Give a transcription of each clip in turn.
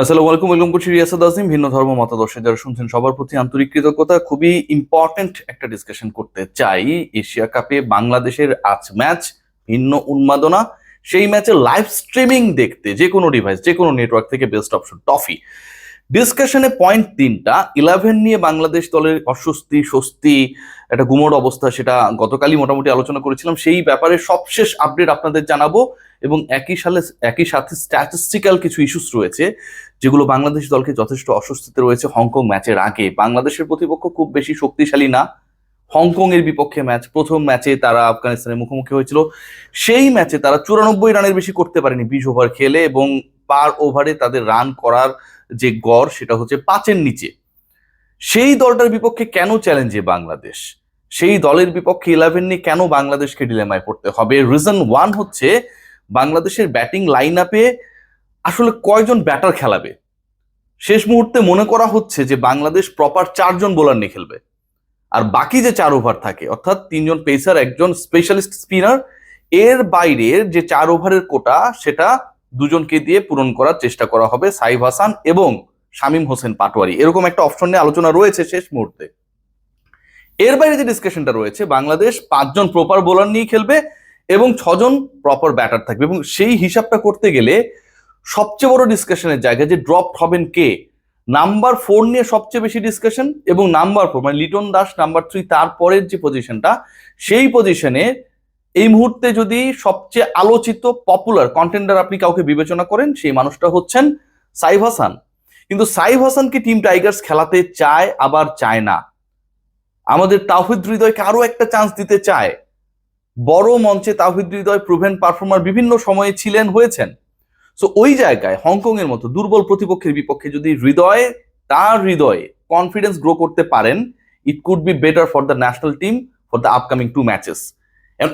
আসসালামু আলাইকুম, ওয়েলকাম করছি রিয়াসাদ আজিম ভিন্ন ধর্ম মতাদর্শে। যারা শুনছেন, সবার প্রতি আন্তরিক কৃতজ্ঞতা। খুবই ইম্পর্টেন্ট একটা ডিসকাশন করতে চাই। এশিয়া কাপে বাংলাদেশের আজ ম্যাচ ভিন্ন উন্মাদনা। সেই ম্যাচে লাইভ স্ট্রিমিং দেখতে, যে কোনো ডিভাইস যে কোনো নেটওয়ার্ক থেকে বেস্ট অপশন টফি ডিসকাশনে পয়েন্ট তিনটা ইলেভেন নিয়ে বাংলাদেশ দলের অস্বস্তি, স্বস্তি, একটা গুমোট অবস্থা সেটা গতকালই মোটামুটি আলোচনা করেছিলাম, সেই ব্যাপারে সবশেষ আপডেট আপনাদের জানাব এবং একই সালে, একই সাথে স্ট্যাটিস্টিক্যাল কিছু ইস্যুস রয়েছে, যেগুলো বাংলাদেশ দলকে যথেষ্ট অস্বস্তিতে রয়েছে হংকং ম্যাচের আগে। বাংলাদেশের প্রতিপক্ষ খুব বেশি শক্তিশালী না হংকং এর বিপক্ষে ম্যাচ প্রথম ম্যাচে তারা আফগানিস্তানের মুখোমুখি হয়েছিল, সেই ম্যাচে তারা চুরানব্বই রানের বেশি করতে পারেনি বিশ ওভার খেলে এবং পার ওভারে তাদের রান করার যে গড় সেটা হচ্ছে পাঁচের নিচে। সেই দলটার বিপক্ষে কেন চ্যালেঞ্জে বাংলাদেশ? সেই দলের বিপক্ষে ইলেভেন নিয়ে কেন বাংলাদেশকে ডিলেমায় পড়তে হবে? রিজন ওয়ান হচ্ছে বাংলাদেশের ব্যাটিং লাইন আপে আসলে কয়জন ব্যাটার খেলাবে? শেষ মুহূর্তে মনে করা হচ্ছে যে বাংলাদেশ প্রপার চারজন বোলার নিয়ে খেলবে। আর বাকি যে চার ওভার থাকে, অর্থাৎ তিনজন পেসার একজন স্পেশালিস্ট স্পিনার এর বাইরের যে চার ওভারের কোটা, সেটা দুজনকে দিয়ে পূরণ করার চেষ্টা করা হবে সাইফ হাসান এবং শামীম হোসেন পাটোয়ারি। এরকম একটা অপশন নিয়ে আলোচনা রয়েছে শেষ মুহূর্তে। এর বাইরে যে ডিসকাশনটা রয়েছে, বাংলাদেশ পাঁচজন প্রপার বোলার নিয়ে খেলবে এবং ছজন প্রপার ব্যাটার থাকবে। এবং সেই হিসাবটা করতে গেলে সবচেয়ে বড় ডিসকাশনের জায়গা যে ড্রপ হবেন কে? নাম্বার ফোর নিয়ে সবচেয়ে বেশি ডিসকাশন এবং নাম্বার ফোর মানে লিটন দাস নাম্বার থ্রি তারপরের যে পজিশনটা সেই পজিশনে এই মুহূর্তে যদি সবচেয়ে আলোচিত পপুলার কন্টেন্ডার আপনি কাউকে বিবেচনা করেন, সেই মানুষটা হচ্ছেন সাইফ হাসান। কিন্তু সাইফ হাসানকে টিম টাইগার্স খেলাতে চায়, আবার চায় না? আমাদের তাহিদ হৃদয়কে আরও একটা চান্স দিতে চায়। বড় মঞ্চে তাহিদ হৃদয় প্রুভেন পারফর্মার বিভিন্ন সময়ে ছিলেন, হয়েছেন। সো ওই জায়গায় হংকং এর মতো দুর্বল প্রতিপক্ষের বিপক্ষে যদি হৃদয়ে, তার হৃদয়ে কনফিডেন্স গ্রো করতে পারেন it could be better for the national team for the upcoming two matches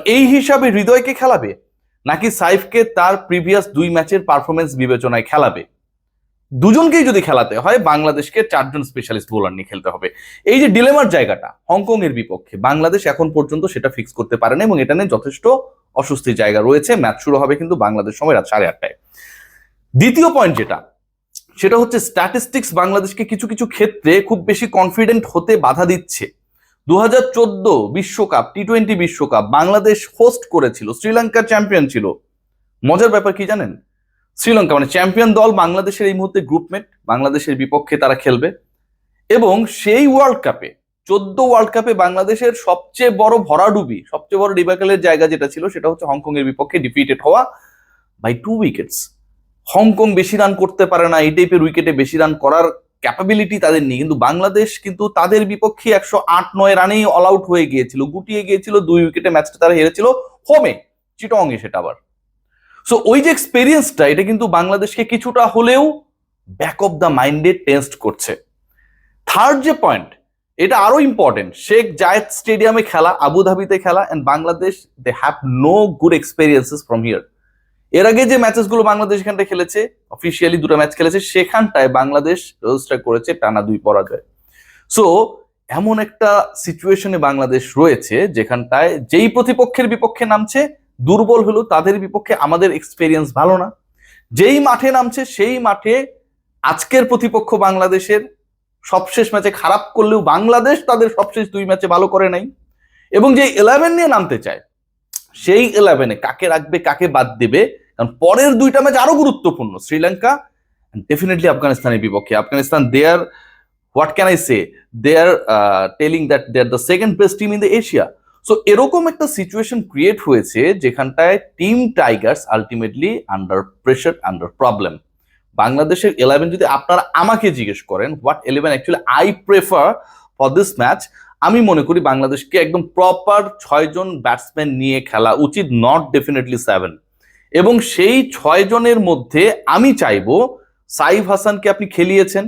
এই হিসাবে হৃদয়কে খেলাবে? নাকি সাইফকে তার প্রিভিয়াস দুই ম্যাচের পারফরমেন্স বিবেচনায় খেলাবে? দুজনকেই যদি খেলাতে হয়, বাংলাদেশকে চারজন স্পেশালিস্ট বোলার নিয়ে খেলতে হবে। এই যে ডিলেমার জায়গাটা হংকং এর বিপক্ষে, বাংলাদেশ এখন পর্যন্ত সেটা ফিক্স করতে পারে না এবং এটা নিয়ে যথেষ্ট অস্বস্তির জায়গা রয়েছে। ম্যাচ শুরু হবে কিন্তু বাংলাদেশ সময় রাত সাড়ে আটটায়। দ্বিতীয় পয়েন্ট যেটা, সেটা হচ্ছে স্ট্যাটিস্টিক্স বাংলাদেশকে কিছু কিছু ক্ষেত্রে খুব বেশি কনফিডেন্ট হতে বাধা দিচ্ছে। দু হাজার চোদ্দ বিশ্বকাপ টি টোয়েন্টি বিশ্বকাপ বাংলাদেশ হোস্ট করেছিল শ্রীলঙ্কার চ্যাম্পিয়ন ছিল। মজার ব্যাপার কি জানেন? শ্রীলঙ্কা মানে চ্যাম্পিয়ন দল বাংলাদেশের এই মুহূর্তে গ্রুপমেট বাংলাদেশের বিপক্ষে তারা খেলবে। এবং সেই ওয়ার্ল্ড কাপে চোদ্দ ওয়ার্ল্ড কাপে বাংলাদেশের সবচেয়ে বড় ভরাডুবি, সবচেয়ে বড় ডিবাকেলের জায়গা যেটা ছিল, সেটা হচ্ছে হংকং এর বিপক্ষে ডিফিটেড হওয়া by two wickets Hong Kong বেশি রান করতে পারে না, এই টাইপের উইকেটে বেশি রান করার ক্যাপাবিলিটি তাদের নেই। কিন্তু বাংলাদেশ কিন্তু তাদের বিপক্ষে একশো আট নয় রানেই অল আউট হয়ে গিয়েছিল, গুটিয়ে গিয়েছিল, দুই উইকেটে ম্যাচটা তারা হেরেছিল হোমে চিটং এ সেটা আবার। সো ওই যে এক্সপেরিয়েন্সটা এটা কিন্তু বাংলাদেশকে কিছুটা হলেও ব্যাক অফ দ্য মাইন্ডে টেস্ট করছে। থার্ড যে পয়েন্ট এটা আরও ইম্পর্টেন্ট শেখ জায়েদ স্টেডিয়ামে খেলা, আবুধাবিতে খেলা and Bangladesh they have no good experiences from here এর আগে যে ম্যাচেসগুলো বাংলাদেশ এখানটা খেলেছে অফিসিয়ালি দুটো ম্যাচ খেলেছে, সেখানটায় বাংলাদেশ রেজিস্টার করেছে টানা দুই পরাজয়। সো এমন একটা সিচুয়েশনে বাংলাদেশ রয়েছে, যেখানটায় যেই প্রতিপক্ষের বিপক্ষে নামছে, দুর্বল হলো তাদের বিপক্ষে আমাদের এক্সপেরিয়েন্স ভালো না। যেই মাঠে নামছে, সেই মাঠে আজকের প্রতিপক্ষ বাংলাদেশের সবশেষ ম্যাচে খারাপ করলেও বাংলাদেশ তাদের সবশেষ দুই ম্যাচে ভালো করে নাই। এবং যে ইলেভেন নিয়ে নামতে চায়, সেই ইলেভেনে কাকে রাখবে, কাকে বাদ দেবে কারণ পরের দুইটা ম্যাচ আরও গুরুত্বপূর্ণ, শ্রীলঙ্কা ডেফিনেটলি আফগানিস্তানের বিপক্ষে। Afghanistan they are what can I say they are telling that they are the second best team in the Asia so এরকম একটা সিচুয়েশন ক্রিয়েট হয়েছে যেখানটায় team Tigers ultimately under pressure under problem বাংলাদেশের eleven যদি আপনারা আমাকে জিজ্ঞেস করেন what eleven actually I prefer for this match আমি মনে করি বাংলাদেশকে একদম প্রপার ছয়জন ব্যাটসম্যান নিয়ে খেলা উচিত নট ডেফিনেটলি সেভেন এবং সেই ছয় জনের মধ্যে আমি চাইব সাইফ হাসানকে আপনি খেলিয়েছেন,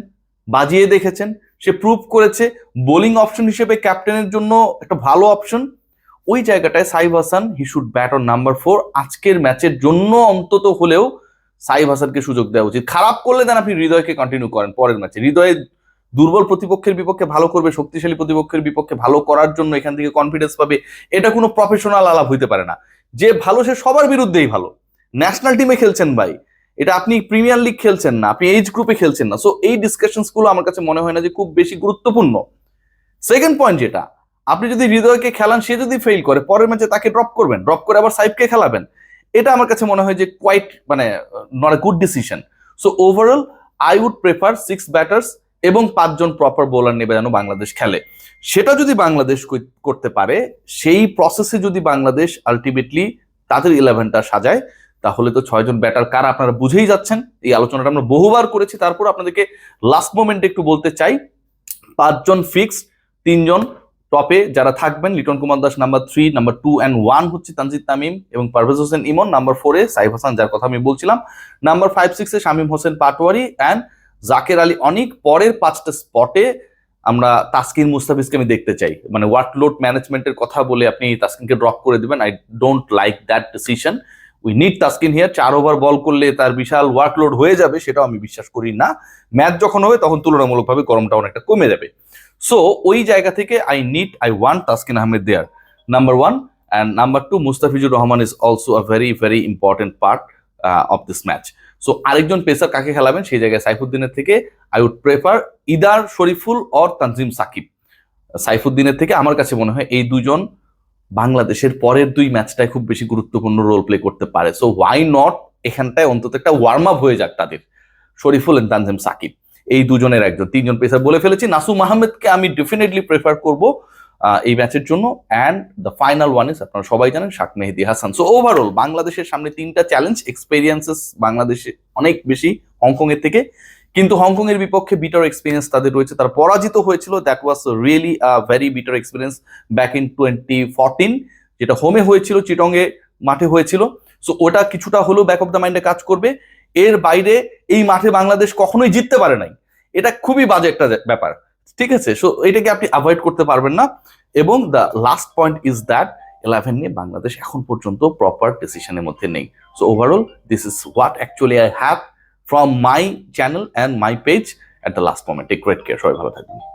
বাজিয়ে দেখেছেন। সে প্রুভ করেছে বোলিং অপশন হিসেবে ক্যাপ্টেনের জন্য একটা ভালো অপশন ওই জায়গাটায় Saif Hasan he should bat on number four আজকের ম্যাচের জন্য অন্তত হলেও সাইফ হাসানকে সুযোগ দেওয়া উচিত। খারাপ করলে দেন আপনি হৃদয়কে কন্টিনিউ করেন পরের ম্যাচে হৃদয়ে দুর্বল প্রতিপক্ষের বিপক্ষে ভালো করবে, শক্তিশালী প্রতিপক্ষের বিপক্ষে ভালো করার জন্য এখান থেকে কনফিডেন্স পাবে। এটা কোনো প্রফেশনাল আলাপ হইতে পারে না। যে ভালো সে সবার বিরুদ্ধেই ভালো। ন্যাশনাল টিমে খেলছেন ভাই। এটা আপনি প্রিমিয়ার লিগ খেলছেন না, আপনি এইজ গ্রুপে খেলছেন না। সো এই ডিসকাশনসগুলো আমার কাছে মনে হয় না যে খুব বেশি গুরুত্বপূর্ণ। সেকেন্ড পয়েন্ট যেটা, আপনি যদি হৃদয়কে খেলান, সে যদি ফেল করে, পরের ম্যাচে তাকে ড্রপ করবেন ড্রপ করে আবার সাইফকে খেলাবেন, এটা আমার কাছে মনে হয় যে কোয়াইট মানে not a good decision so overall I would prefer six batters এবং পাঁচজন প্রপার বোলার নেবে যেন বাংলাদেশ খেলে। সেটা যদি বাংলাদেশ করতে পারে, সেই প্রসেসে যদি বাংলাদেশ আলটিমেটলি তাদের ইলেভেনটা সাজায় তাহলে তো ছয়জন ব্যাটার কারা আপনারা বুঝেই যাচ্ছেন। এই আলোচনাটা আমরা বহুবার করেছি, তারপর আপনাদেরকে লাস্ট মোমেন্টে একটু বলতে চাই। পাঁচজন ফিক্সড তিনজন টপে যারা থাকবেন, Liton Kumar Das number three number two and one হচ্ছে তানজিদ তামিম এবং পারভেজ হোসেন ইমন নাম্বার ফোরে সাইফ হাসান, যার কথা আমি বলছিলাম। নাম্বার ফাইভ সিক্সে শামীম হোসেন পাটোয়ারি অ্যান্ড জাকের আলী অনেক। পরের পাঁচটা স্পটে আমরা তাসকিন মুস্তাফিজকে আমি দেখতে চাই। মানে ওয়ার্কলোড ম্যানেজমেন্টের কথা বলে আপনি তাসকিনকে ড্রপ করে দেবেন। I don't like that decision we need Taskin here চার ওভার বল করলে তার বিশাল ওয়ার্কলোড হয়ে যাবে, সেটাও আমি বিশ্বাস করি না। ম্যাচ যখন হবে, তখন তুলনামূলকভাবে গরমটা অনেকটা কমে যাবে। সো ওই জায়গা থেকে I need I want Taskin Ahmed there number one and number two Mustafizur Rahman is also a very very important part of this match so আরেকজন পেসার কাকে খেলাবেন? সেই জায়গায় সাইফুদ্দিনের থেকে I would prefer either Shoriful or Tanzim Sakib. সাইফুদ্দিনের থেকে আমার কাছে মনে হয় এই দুজন বাংলাদেশের পরের দুই ম্যাচটায় খুব বেশি গুরুত্বপূর্ণ রোল প্লে করতে পারে। সো ওয়াই নট এখানটায় অন্তত একটা ওয়ার্ম আপ হয়ে যাক তাদের। শরীফুল এন্ড তানজিম সাকিব। এই দুজনের একজন। তিনজন পেসার বলে ফেলেছি। নাসুম আহমেদকে আমি ডেফিনেটলি প্রেফার করব এই ম্যাচের জন্য। And the final one is আপনারা সবাই জানেন, শাক মেহেদি হাসান। সো ওভারঅল বাংলাদেশের সামনে তিনটা চ্যালেঞ্জ এক্সপেরিয়েন্সেস বাংলাদেশে অনেক বেশি হংকং এর থেকে। কিন্তু হংকং এর বিপক্ষে বিটার এক্সপিরিয়েন্স তাদের রয়েছে। তারা পরাজিত হয়েছিল। That was really very bitter experience back in twenty fourteen যেটা হোমে হয়েছিল চিটংয়ে মাঠে হয়েছিল। সো ওটা কিছুটা হলেও ব্যাক অফ দ্য মাইন্ডে কাজ করবে। এর বাইরে এই মাঠে বাংলাদেশ কখনোই জিততে পারে নাই। এটা খুবই বাজে একটা ব্যাপার। ঠিক আছে? সো এটাকে আপনি অ্যাভয়েড করতে পারবেন না। এবং the last point is that eleven নিয়ে বাংলাদেশ এখন পর্যন্ত প্রপার ডিসিশনের মধ্যে নেই। So overall this is what actually I have from my channel and my page at the last moment take great care সবাই ভালো থাকবেন।